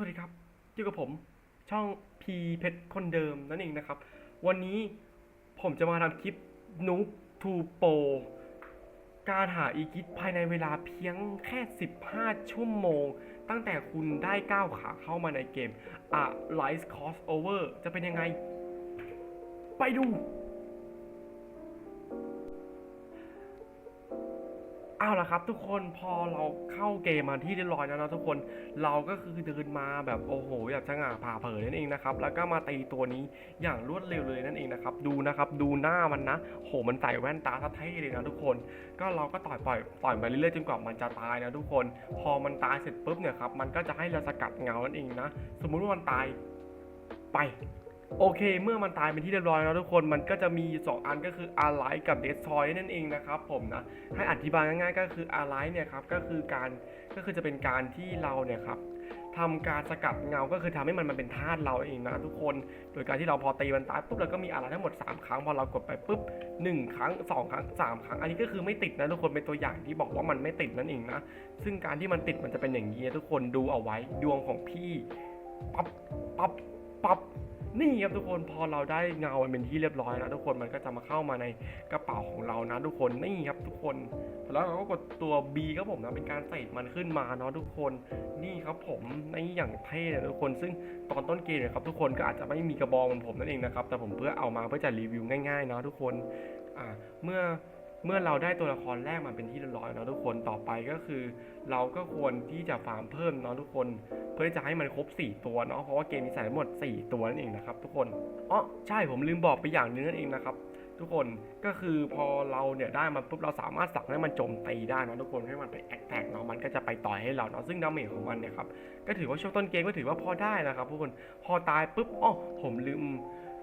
สวัสดีครับอยู่กับผมช่อง P เพชรคนเดิมนั่นเองนะครับ วันนี้ผมจะมาทำคลิปนูบทูโปการหาอีกิทภายในเวลาเพียงแค่ 15 ชั่วโมง ตั้งแต่คุณได้ก้าวขาเข้ามาในเกม A Life Crossover จะเป็นยังไง ไปดู เอาละครับ ทุกคนพอเราเข้าเกมมาที่เรียบร้อยแล้วนะทุกคนเราก็คือเดินมาแบบโอ้โหแบบสง่าผ่าเผยนั่นเองนะครับแล้วก็มาตีตัวนี้อย่างรวดเร็วเลยนั่นเองนะครับดูนะครับดูหน้ามันนะโหมันใส่แว่นตาทัเท่เลยนะทุกคน ก็เราก็ต่อยปล่อยต่อยไปเรื่อยๆจนกว่ามันจะตายนะทุกคน พอมันตายเสร็จปุ๊บเนี่ยครับมันก็จะให้เราสกัดเงานั่นเองนะสมมุติว่ามันตายไป โอเค เมื่อมันตายเป็นที่เรียบร้อยแล้วทุกคนมันก็จะมี 2 อันก็คือ Alive กับ Destroy นั่นเองนะครับผมนะให้อธิบายง่ายๆก็คือ Alive เนี่ยครับก็คือการก็คือจะเป็นการที่เราเนี่ยครับทำการสกัดเงาก็คือทำให้มันมันเป็นธาตุเราเองนะทุกคน โดยการที่เราพอตีมันตายปุ๊บเราก็มีอะไรทั้งหมด 3 ครั้งพอเรากดไปปุ๊บ 1 ครั้ง 2 ครั้ง 3 ครั้ง อันนี้ก็คือไม่ติดนะทุกคนเป็นตัวอย่างที่บอกว่ามันไม่ติดนั่นเองนะซึ่งการที่มันติดมันจะเป็นอย่างนี้ทุกคนดูเอาไว้ดวงของพี่ปั๊บปั๊บปั๊บ นี่ครับทุกคนพอเราได้เงามันเป็นที่เรียบร้อยนะทุกคนมันก็จะมาเข้ามาในกระเป๋าของเรานะทุกคนนี่ครับทุกคนแล้วเราก็กดตัว B ครับผมนะเป็นการเตะมันขึ้นมาเนาะทุกคนนี่ครับผมนี่อย่างเท่เลยทุกคน ซึ่งตอนต้นเกมเนี่ยครับทุกคนก็อาจจะไม่มีกระบองเหมือนผมนั่นเองนะครับแต่ผมเพื่อเอามาเพื่อจะรีวิวง่ายๆเนาะทุกคนอ่าเมื่อ เมื่อเราได้ตัวละครแรกมาเป็นที่เรียบร้อยเนาะทุกคนต่อไปก็คือ เราก็ควรที่จะฟาร์มเพิ่มเนาะทุกคน เพื่อที่จะให้มันครบ 4 ตัวเนาะเพราะว่าเกมมีใส่ทั้งหมด 4 ตัวนั่นเองนะครับทุกคนอ๋อใช่ผมลืมบอกไปอย่างหนึงนั่นเองนะครับทุกคนก็คือพอเราเนี่ยได้มันปุ๊บเราสามารถสั่งให้มันโจมตีได้เนะทุกคนให้มันไปแอคแท็กเนาะมันก็จะไปต่อยให้เราเนาะซึ่งดาเมจของมันเนี่ยครับก็ถือว่าช่วงต้นเกมก็ถือว่าพอได้นะครับทุกคนพอตายปุ๊บอ๋อผมลืม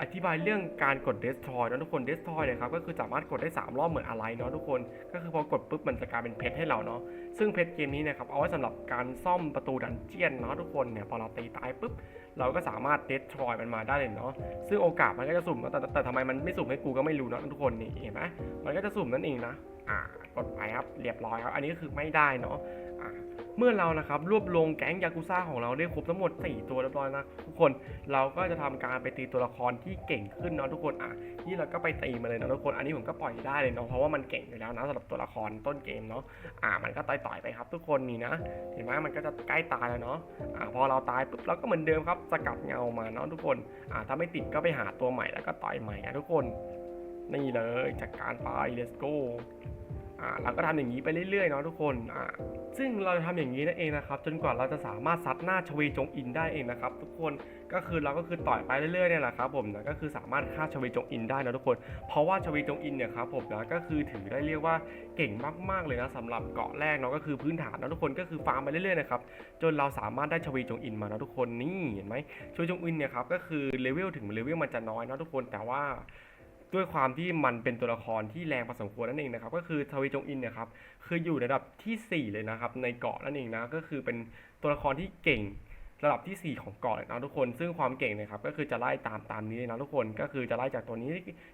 อธิบายเรื่องการกด destroy นะทุกคน destroy เนี่ยครับก็คือสามารถกดได้ 3 รอบเหมือนอะไรเนาะทุกคน ก็คือพอกดปุ๊บมันจะกลายเป็นเพชรให้เราเนาะซึ่งเพชรเกมนี้นะครับเอาไว้สำหรับการซ่อมประตูดันเจียนเนาะทุกคนเนี่ยพอเราตีตายปุ๊บเราก็สามารถ destroy มันมาได้เลยเนาะซึ่งโอกาสมันก็จะสุ่มแต่แต่แต่ทำไมมันไม่สุ่มให้กูก็ไม่รู้เนาะทุกคนนี่เห็นไหมมันก็จะสุ่มนั่นเองนะอ่ากดไปครับเรียบร้อยครับอันนี้ก็คือไม่ได้เนาะ เมื่อเรานะครับรวบรวมแก๊งยากุซ่าของเราได้ครบทั้งหมด 4 ตัวเรียบร้อยนะทุกคนเราก็จะทำการไปตีตัวละครที่เก่งขึ้นเนาะทุกคนอะนี่เราก็ไปตีมาเลยเนาะทุกคนอันนี้ผมก็ปล่อยได้เลยเนาะเพราะว่ามันเก่งอยู่แล้วนะสำหรับตัวละครต้นเกมเนาะอ่ามันก็ต่อยต่อยๆไปครับ ทุกคนนี่นะเห็นไหมมันก็จะใกล้ตายแล้วเนาะอ่าพอเราตายปุ๊บเราก็เหมือนเดิมครับสกัดเงามาเนาะทุกคนอ่าถ้าไม่ติดก็ไปหาตัวใหม่แล้วก็ต่อยใหม่นะทุกคนนี่เลยจัดการไป let's go อ่าเราก็ทำอย่างนี้ไปเรื่อยๆเนาะทุกคนอ่าซึ่งเราจะทำอย่างนี้นั่นเองนะครับจนกว่าเราจะสามารถซัดหน้าชเวจงอินได้เองนะครับทุกคนก็คือเราก็คือต่อยไปเรื่อยๆเนี่ยแหละครับผมนะก็คือสามารถฆ่าชเวจงอินได้นะทุกคน เพราะว่าชเวจงอินเนี่ยครับผมนะก็คือถือได้เรียกว่าเก่งมากๆเลยนะสำหรับเกาะแรกเนาะก็คือพื้นฐานนะทุกคนก็คือฟาร์มไปเรื่อยๆนะครับจนเราสามารถได้ชเวจงอินมานะทุกคนนี่เห็นไหมชเวจงอินเนี่ยครับก็คือเลเวลถึงเลเวลมันจะน้อยนะทุกคนแต่ว่า ด้วยความที่มันเป็นตัวละครที่แรงพอสมควรนั่นเองนะครับ ก็คือทวีจงอินเนี่ยครับคืออยู่ในระดับทีสี่4 เลยนะครับ ในเกาะนั่นเองนะก็คือเป็นตัวละครที่เก่ง ระดับที่ 4 ของเกาะนะทุกคน ซึ่งความเก่งนะครับก็คือจะไล่ตามตามนี้เลยนะทุกคนก็คือจะไล่จากตัวนี้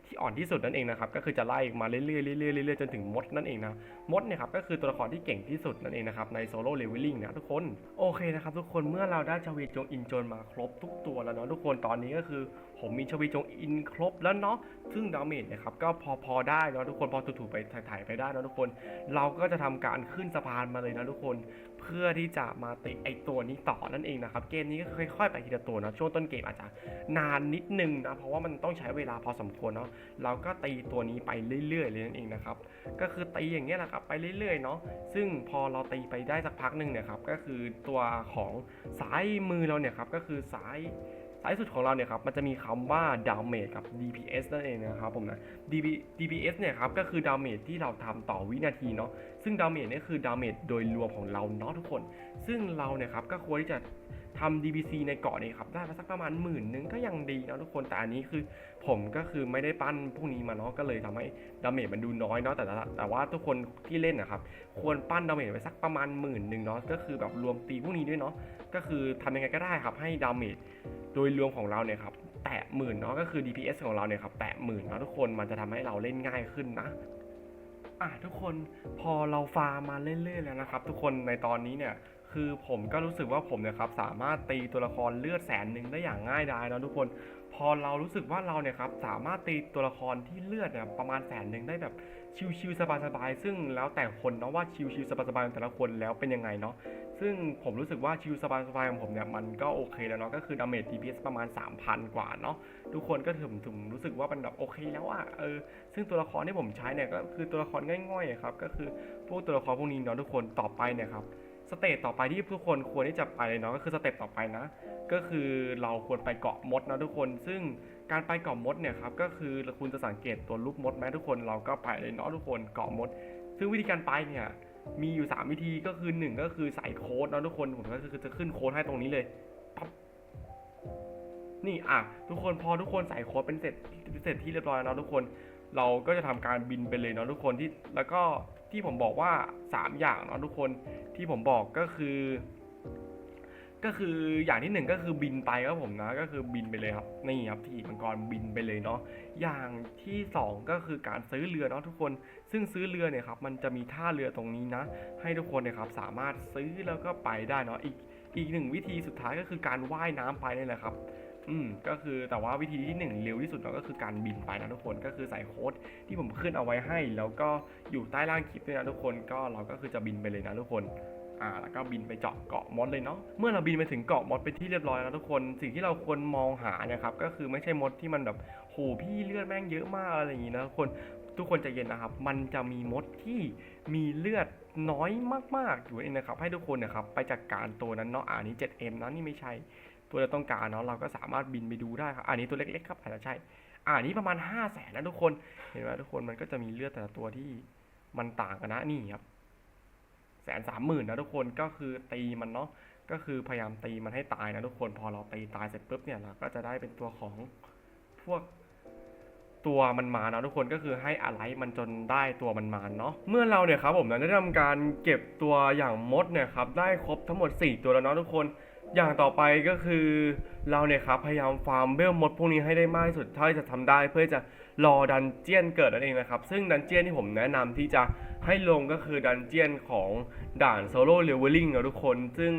ที่อ่อนที่สุดนั่นเองนะครับก็คือจะไล่มาเรื่อยๆเรื่อยๆเรื่อยๆจนถึงมดนั่นเองนะมดเนี่ยครับก็คือตัวละครที่เก่งที่สุดนั่นเองนะครับในโซโล่เลเวลลิ่งนะทุกคนโอเคนะครับทุกคนเมื่อเราได้ชวีจงอินจนมาครบทุกตัวแล้วเนาะทุกคนตอนนี้ก็คือผมมีชวีจงอินครบแล้วเนาะซึ่งดาเมจเนี่ยครับก็พอพอได้เนาะทุกคนพอถูๆไปถ่ายๆไปได้เนาะทุกคน เราก็จะทำการขึ้นสะพานมาเลยนะทุกคน เพื่อที่จะมาติไอตัวนี้ต่อนั่นเองนะครับเกมนี้ก็ค่อยๆไปทีละตัวนะช่วงต้นเกมอาจจะนานนิดนึงนะเพราะว่ามันต้องใช้เวลาพอสมควรเนาะเราก็ตีตัวนี้ไปเรื่อยๆเลยนั่นเองนะครับก็คือตีอย่างเงี้ยแหละครับไปเรื่อยๆเนาะซึ่งพอเราตีไปได้สักพักหนึ่งเนี่ยครับก็คือตัวของซ้ายมือเราเนี่ยครับก็คือซ้าย ท้ายสุดของเราเนี่ยครับมันจะมีคำว่า damage กับ DPS นั่นเองนะครับผมนะ DP DPS เนี่ยครับก็คือ damage ที่เราทำต่อวินาทีเนาะซึ่ง damage เนี่ยคือ damage โดยรวมของเราเนาะทุกคน ซึ่งเราเนี่ยครับก็ควรที่จะ ทำ DBC ในเกาะเนี่ยครับได้มาสักประมาณหมื่นนึงก็ยังดีนะทุกคนแต่อันนี้คือผมก็คือไม่ได้ปั้นพวกนี้มาเนาะก็เลยทำให้ดาเมจมันดูน้อยเนาะแต่แต่ว่าทุกคนที่เล่นนะครับควรปั้นดาเมจไว้สักประมาณหมื่นหนึ่งเนาะก็คือแบบรวมตีพวกนี้ด้วยเนาะก็คือทำยังไงก็ได้ครับให้ดาเมจโดยรวมของเราเนี่ยครับแตะหมื่นเนาะก็คือ DPS ของเราเนี่ยครับแตะหมื่นเนาะทุกคนมันจะทำให้เราเล่นง่ายขึ้นนะอะทุกคนพอเราฟาร์มมาเรื่อยๆแล้วนะครับ ทุกคนในตอนนี้เนี่ย คือผมก็รู้สึกว่าผมเนี่ยครับสามารถตีตัวละครเลือดแสนหนึ่งได้อย่างง่ายดายนะทุกคน พอเรารู้สึกว่าเราเนี่ยครับสามารถตีตัวละครที่เลือดเนี่ยประมาณแสนหนึ่งได้แบบชิวๆสบายๆซึ่งแล้วแต่คนเนาะว่าชิวๆสบายๆของแต่ละคนแล้วเป็นยังไงเนาะซึ่งผมรู้สึกว่าชิวสบายๆของผมเนี่ยมันก็โอเคแล้วเนาะก็คือดาเมจ DPS ประมาณ 3,000 กว่าเนาะทุกคนก็ถึงถึงรู้สึกว่ามันแบบโอเคแล้วอะเออซึ่งตัวละครที่ผมใช้เนี่ยก็คือตัวละครง่อยๆครับก็คือพวกตัวละครพวกนี้เนาะทุกคนต่อไปเนี่ยครับ สเตจต่อไปที่ทุกคนควรที่จะไปเลยเนาะก็คือสเต็ปต่อไปนะ ก็คือเราควรไปเกาะมดนะทุกคน ซึ่งการไปเกาะมดเนี่ยครับก็คือคุณจะสังเกตตัวรูปมดไหมทุกคนเราก็ไปเลยเนาะทุกคนเกาะมด ซึ่งวิธีการไปเนี่ยมีอยู่ 3 วิธีก็คือ 1 ก็คือใส่โค้ดเนาะทุกคนผมก็คือจะขึ้นโค้ดให้ตรงนี้เลยปั๊บนี่อะทุกคนพอทุกคนใส่โค้ดเป็นเสร็จเสร็จที่เรียบร้อยแล้วเนาะทุกคน เราก็จะทำการบินไปเลยเนาะทุกคนที่แล้วก็ ที่ผมบอกว่า 3 อย่างเนาะทุกคนที่ผมบอกก็คือ ก็คืออย่างที่หนึ่งก็คือบินไปครับผมนะก็คือบินไปเลยครับนี่ครับที่มังกรบินไปเลยเนาะอย่างที่สองก็คือการซื้อเรือเนาะทุกคน ซึ่งซื้อเรือเนี่ยครับมันจะมีท่าเรือตรงนี้นะ ให้ทุกคนเนี่ยครับสามารถซื้อแล้วก็ไปได้เนาะอีกอีกหนึ่งวิธีสุดท้ายก็คือการว่ายน้ำไปนี่แหละครับ อืมก็คือแต่ว่าวิธีที่หนึ่งเร็วที่สุดเนาก็คือการบินไปนะทุกคนก็คือใส่โค้ดที่ผมขึ้นเอาไว้ให้ แล้วก็อยู่ใต้ล่างคลิปด้วยนะทุกคนก็เราก็คือจะบินไปเลยนะทุกคนอ่าแล้วก็บินไปเจาะเกาะมดเลยเนาะเมื่อเราบินไปถึงเกาะมดเป็นที่เรียบร้อยแล้วทุกคนสิ่งที่เราควรมองหาเนี่ยครับก็คือไม่ใช่มดที่มันแบบโหพี่เลือดแม่งเยอะมากอะไรอย่างงี้นะทุกคนทุกคนใจเย็นนะครับ มันจะมีมดที่มีเลือดน้อยมากๆอยู่นี่นะครับ ให้ทุกคนนะครับไปจัดการตัวนั้นเนาะ อ่านี้ 7M นะนี่ไม่ใช่ ตัวเราต้องการเนาะเราก็สามารถบินไปดูได้ครับอันนี้ตัวเล็กๆครับอาจจะใช่อ่านี้ประมาณ 5 0 0แสนนะทุกคนเห็นไหมทุกคนมันก็จะมีเลือดแต่ละตัวที่มันต่างกันนะนี่ครับแสนสามหมื่นนะทุกคนก็คือตีมันเนาะก็คือพยายามตีมันให้ตายนะทุกคนพอเราตีตายเสร็จปุ๊บเนี่ยเราก็จะได้เป็นตัวของพวกตัวมันมานะทุกคนก็คือให้อะไรมันจนได้ตัวมันมาเนาะเมื่อเราเนี่ยครับผมได้ทำการเก็บตัวอย่างมดเนี่ยครับได้ครบทั้งหมด 4 ตัวแล้วเนาะทุกคน อย่างต่อไปก็คือเราเนี่ยครับพยายามฟาร์มเบลมดพวกนี้ให้ได้มากที่สุดเท่าที่จะทำได้ เพื่อจะรอดันเจียนเกิดนั่นเองนะครับ ซึ่งดันเจียนที่ผมแนะนำที่จะให้ลงก็คือดันเจียนของด่านโซโล่เลเวลลิ่งนะทุกคน ซึ่ง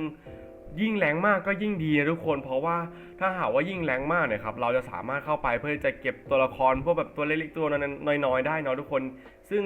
ยิ่งแรงมากก็ยิ่งดีนะทุกคน เพราะว่าถ้าหากว่ายิ่งแรงมากเนี่ยครับเราจะสามารถเข้าไปเพื่อจะเก็บตัวละครพวกแบบตัวเล็กๆตัวน้อยๆได้เนาะทุกคน ซึ่ง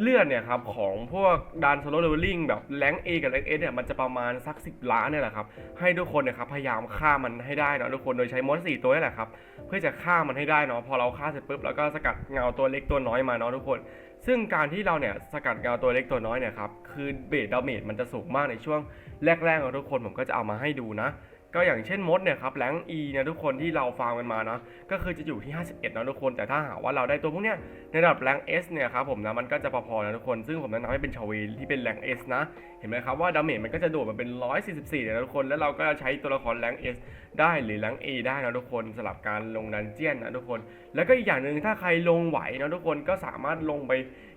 เลือดเนี่ยครับของพวกดันโซโลเลเวลลิ่งแบบแรงเอกับแรงเอเนี่ยมันจะประมาณสัก 10 ล้านเนี่ยแหละครับให้ทุกคนเนี่ยครับพยายามฆ่ามันให้ได้เนาะทุกคนโดยใช้มอสสี่ตัวนี่แหละครับเพื่อจะฆ่ามันให้ได้เนาะพอเราฆ่าเสร็จปุ๊บแล้วก็สกัดเงาตัวเล็กตัวน้อยมาเนาะทุกคน ซึ่งการที่เราเนี่ยสกัดเงาตัวเล็กตัวน้อยเนี่ยครับคือเบสดาเมจมันจะสูงมากในช่วงแรกๆของทุกคนผมก็จะเอามาให้ดูนะ ก็อย่างเช่นมดเนี่ยครับแรง E เนี่ยทุกคนที่เราฟาร์มกันมานะก็คือจะอยู่ที่ 51นะทุกคน แต่ถ้าหากว่าเราได้ตัวพวกเนี้ยในระดับแรง S เนี่ยครับผมนะมันก็จะพอๆนะทุกคน ซึ่งผมแนะนำให้เป็นชาวลที่เป็นแรง S นะ เห็นไหมครับว่าดาเมจมันก็จะโดดมาเป็น 144เนี่ยนะทุกคน แล้วเราก็จะใช้ตัวละครแรง S ได้หรือแรง A ได้นะทุกคนสลับการลงดันเจียนนะทุกคน แล้วก็อีกอย่างหนึ่งถ้าใครลงไหวนะทุกคนก็สามารถลงไป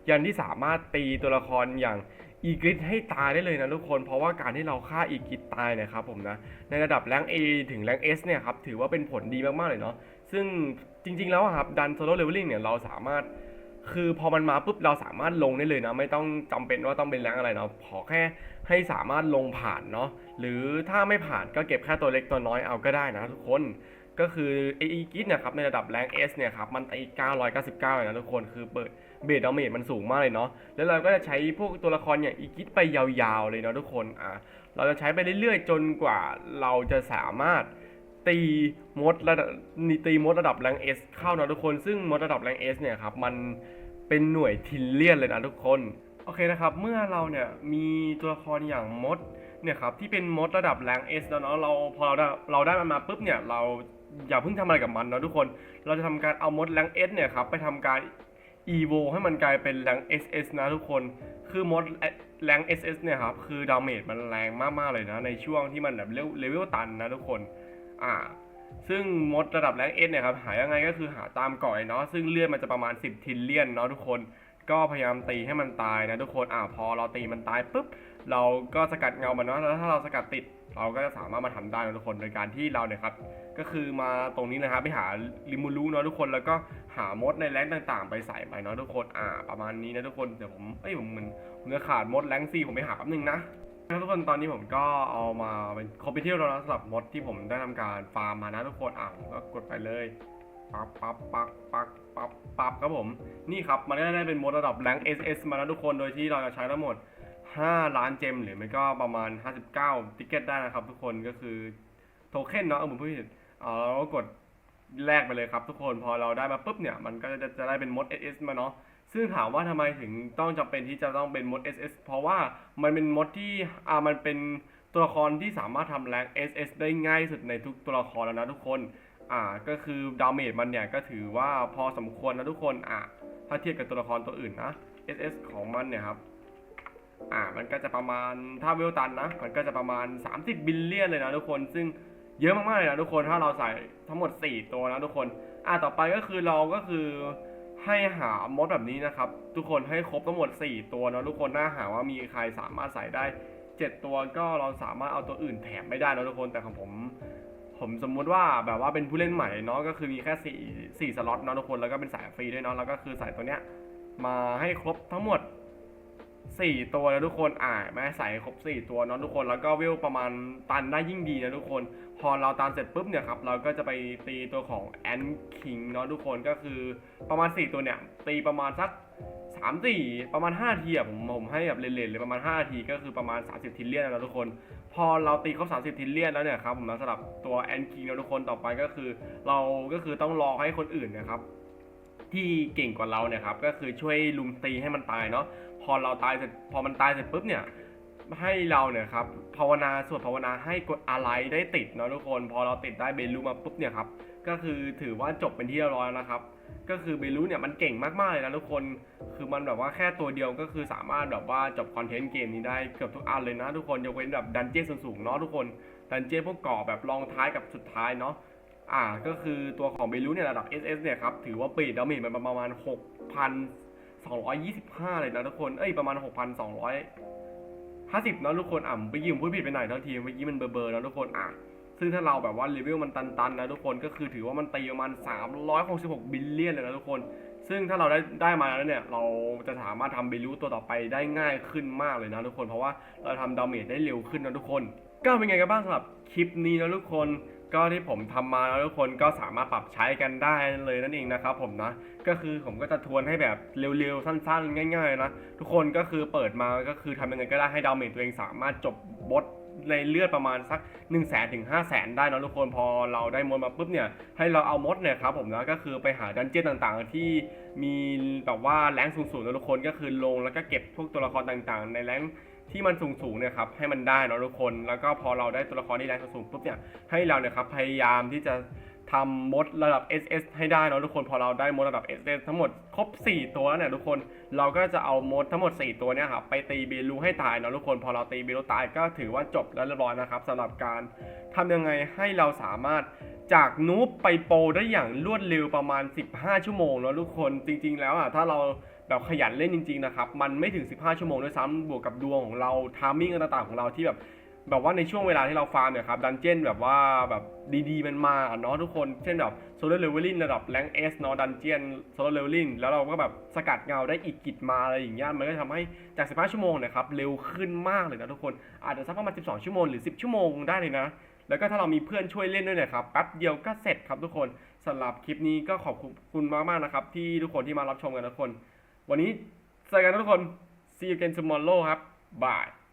ยันที่สามารถตีตัวละครอย่าง อีกริดให้ตายได้เลยนะทุกคน เพราะว่าการที่เราฆ่าอีกริดตายนะครับผมนะ ในระดับแรง A ถึงแรง S เนี่ยครับ ถือว่าเป็นผลดีมากๆเลยเนาะ ซึ่งจริง ๆ แล้วครับดันโซโล่เลเวลลิ่งเนี่ยเราสามารถ คือพอมันมาปุ๊บเราสามารถลงได้เลยนะ ไม่ต้องจำเป็นว่าต้องเป็นแรงอะไรเนาะ ขอแค่ให้สามารถลงผ่านเนาะ หรือถ้าไม่ผ่านก็เก็บแค่ตัวเล็กตัวน้อยเอาก็ได้นะทุกคนก็คือไออีกิทนี่ยครับในระดับแรง S เนี่ยครับมันตี999เลยนะทุกคนคือเปิด เบสดาเมจมันสูงมากเลยเนาะ แล้วเราก็จะใช้พวกตัวละครอย่างอีกิทไปยาวๆเลยเนาะทุกคน อะ เราจะใช้ไปเรื่อยๆ จนกว่าเราจะสามารถตีมดระดับนี่ตีมดระดับแรง S เข้าเนาะทุกคน ซึ่งมดระดับแรง S เนี่ยครับมันเป็นหน่วยทิลเลียนเลยนะทุกคน โอเคนะครับ เมื่อเราเนี่ยมีตัวละครอย่างมดเนี่ยครับที่เป็นมดระดับแรง S แล้วเนาะเราพอเราได้เราได้มันมาปุ๊บเนี่ยเราอย่าเพิ่งทำอะไรกับมันเนาะทุกคน เราจะทำการเอามดแรง S เนี่ยครับไปทำการ evo ให้มันกลายเป็นแรง SS นะทุกคน คือมดแรง SS เนี่ยครับ คือดาเมจมันแรงมาก ๆ เลยนะ ในช่วงที่มันแบบเลเวลตันนะทุกคน อ่า ซึ่งมดระดับแรง S เนี่ยครับ หายังไงก็คือหาตามก่อยเนาะ ซึ่งเลือดมันจะประมาณ 10 ทิลเลียนเนาะทุกคน ก็พยายามตีให้มันตายนะทุกคน อ่าพอเราตีมันตายปุ๊บ เราก็สกัดเงามันเนาะ แล้วถ้าเราสกัดติด เราก็จะสามารถมาทำได้นะทุกคนโดยการที่เราเนี่ยครับก็คือมาตรงนี้นะครับไปหาลิมูรูเนาะทุกคนแล้วก็หามดในแรงต่างๆ ไปใส่ไปเนาะทุกคนอ่าประมาณนี้นะทุกคนเดี๋ยวผมเอ้ยผมมันผมจะขาดมดแรงซีผมไปหาแป๊บนึงนะครับทุกคนตอนนี้ผมก็เอามาเป็นครบไปนที่แล้วนะสำหรับมดที่ผมได้ทำการฟาร์มมานะทุกคนอะผมก็กดไปเลยปั๊บปั๊บปั๊บปั๊บปั๊บปั๊บครับผมนี่ครับมันก็ได้เป็นมดระดับแรง SS มานะทุกคนโดยที่เราจะใช้ทั้งหมด 5 ล้านเจมหรือไม่ก็ประมาณ 59 ติกเก็ตได้นะครับทุกคนก็คือโทเค็นเนาะเออผมพูดผิดเอาเราก็กดแลกไปเลยครับทุกคนพอเราได้มาปุ๊บเนี่ย มันก็จะจะได้เป็นมด SS มาเนาะซึ่งถามว่าทำไมถึงต้องจำเป็นที่จะต้องเป็นมด SS เพราะว่ามันเป็นมดที่อ่ามันเป็นตัวละครที่สามารถทำแรง SS ได้ง่ายสุดในทุกตัวละครแล้วนะทุกคนอ่าก็คือดาเมจมันเนี่ยก็ถือว่าพอสมควรนะทุกคนอะถ้าเทียบกับตัวละครตัวอื่นนะ SS ของมันเนี่ยครับ อ่ามันก็จะประมาณถ้าเวลตันนะ มันก็จะประมาณ 30 บิลเลียนเลยนะทุกคนซึ่งเยอะมากๆเลยนะทุกคนถ้าเราใส่ทั้งหมด 4 ตัวนะทุกคน อ่าต่อไปก็คือเราก็คือให้หามดแบบนี้นะครับ ทุกคนให้ครบทั้งหมด 4 ตัวนะทุกคนถ้าหาว่ามีใครสามารถใส่ได้ 7 ตัวก็เราสามารถเอาตัวอื่นแถมไม่ได้นะทุกคนแต่ของผม ผมสมมุติว่าแบบว่าเป็นผู้เล่นใหม่เนาะก็คือมีแค่4 4สล็อตเนาะทุกคนแล้วก็เป็นสายฟรีด้วยเนาะแล้วก็คือใส่ตัวเนี้ยมาให้ครบทั้งหมด สี่ตัวนะทุกคนอ่าแม่ใส่ครบสี่ตัวเนาะทุกคนแล้วก็เวประมาณตันได้ยิ่งดีนะทุกคน พอเราตันเสร็จปุ๊บเนี่ยครับเราก็จะไปตีตัวของแอนคิงเนาะทุกคนก็คือประมาณ4ตัวเนี่ยตีประมาณสัก3 4ประมาณ5ทีอะผมผมให้แบบเลนๆเลยประมาณ5ทีก็คือประมาณ 30 ทิลเลียนนะทุกคน พอเราตีครบ30 ทิลเลียนแล้วเนี่ยครับผมนะสำหรับตัวแอนคิงนะทุกคนต่อไปก็คือ เราก็คือต้องรอให้คนอื่นเนะครับที่เก่งกว่าเราเนี่ยครับก็คือช่วยลุมตีให้มันตายเนาะ พอเราตายเสร็จพอมันตายเสร็จปุ๊บเนี่ยให้เราเนี่ยครับภาวนาสวดภาวนาให้กดอะไรได้ติดเนาะทุกคน พอเราติดได้เบลูมาปุ๊บเนี่ยครับก็คือถือว่าจบเป็นที่เรียบร้อยแล้วนะครับ ก็คือเบลูเนี่ยมันเก่งมากๆเลยนะทุกคน คือมันแบบว่าแค่ตัวเดียวก็คือสามารถแบบว่าจบคอนเทนต์เกมนี้ได้เกือบทุกอันเลยนะทุกคนยกเว้นแบบดันเจี้ยนสูงๆเนาะทุกคนดันเจี้ยนพวกก่อแบบรองท้ายกับสุดท้ายเนาะอ่าก็คือตัวของเบลูเนี่ยระดับ SS เนี่ยครับถือว่าปีดดาเมจมันประมาณ 6,225 เลยนะทุกคน เอ้ยประมาณ 6,250เนะทุกคนอะเมื่อกี้ผมพูดผิดไปหน่อยเท่าทีเมื่อกี้มันเบอร์เบอร์แล้วทุกคนอะซึ่งถ้าเราแบบว่าเลเวลมันตันๆนะทุกคนก็คือถือว่ามันตีประมาณ 366 บิลเลียนเลยนะทุกคน ซึ่งถ้าเราได้ได้มาแล้วเนี่ย เราจะสามารถทำเบลูตัวต่อไปได้ง่ายขึ้นมากเลยนะทุกคนเพราะว่าเราทำดาเมจได้เร็วขึ้นนะทุกคน ก็เป็นไงกันบ้างสำหรับคลิปนี้นะทุกคน ก็ที่ผมทำมาแล้วทุกคนก็สามารถปรับใช้กันได้เลยนั่นเองนะครับผมนะก็คือผมก็จะทวนให้แบบเร็วๆสั้นๆ ง่ายๆนะทุกคนก็คือเปิดมาก็คือทำยังไงก็ได้ให้ดาเมจตัวเองสามารถจบบทในเลือดประมาณสัก1 0 0 0 0แสนถึง5 0 0แสนได้นะทุกคนพอเราได้มดมาปุ๊บเนี่ยให้เราเอามดเนี่ยครับผมนะก็คือไปหาดันเจี้ยนต่างๆ ที่มีแบบว่าแรงสูงๆนะทุกคนก็คือลงแล้วก็เก็บพวกตัวละครต่างๆ ในแรง ที่มันสูงๆเนี่ยครับให้มันได้นะทุกคน แล้วก็พอเราได้ตัวละครที่แรงสูงปุ๊บเนี่ยให้เราเนี่ยครับพยายามที่จะทำมดระดับ SS ให้ได้เนอะทุกคนพอเราได้มดระดับ SS ทั้งหมดครบ 4 ตัวแล้วเนี่ยทุกคนเราก็จะเอามดทั้งหมด 4 ตัวเนี่ยครับไปตีเบลูให้ตายเนอะทุกคนพอเราตีเบลูตายก็ถือว่าจบแล้วเรียบร้อยนะครับสำหรับการทำยังไงให้เราสามารถจากนูบไปโปได้อย่างรวดเร็วประมาณ 15 ชั่วโมงเนอะทุกคนจริง ๆ แล้วอะถ้าเรา แบบขยันเล่นจริงๆนะครับมันไม่ถึง 15 ชั่วโมงด้วยซ้ำบวกกับดวงของเราทามมิ่งต่างๆของเราที่แบบแบบว่าในช่วงเวลาที่เราฟาร์มเนี่ยครับดันเจียนแบบว่าแบบดีๆมันมาเนาะทุกคนเช่นแบบโซล a r เลเวลลิงระดับแรงเอสเนาะดันเจียนโซล a r เลเวลลิงแล้วเราก็แบบสกัดเงาได้อีกกิจมาอะไรอย่างเงี้ยมันก็ทำให้จาก 15 ชั่วโมงนะครับเร็วขึ้นมากเลยนะทุกคนอาจจะสักประมาณ 12 ชั่วโมงหรือ 10 ชั่วโมงได้เลยนะ แล้วก็ถ้าเรามีเพื่อนช่วยเล่นด้วยเนะครับแป๊บเดียวก็เสร็จครับทุกคนสำหรับคลิปนี้ก็ขอบคุณมากๆนะครับที่ทุกคนที่มารับชมกันทุกคน วันนี้เจอกันนะทุกคน see you again tomorrow ครับ บาย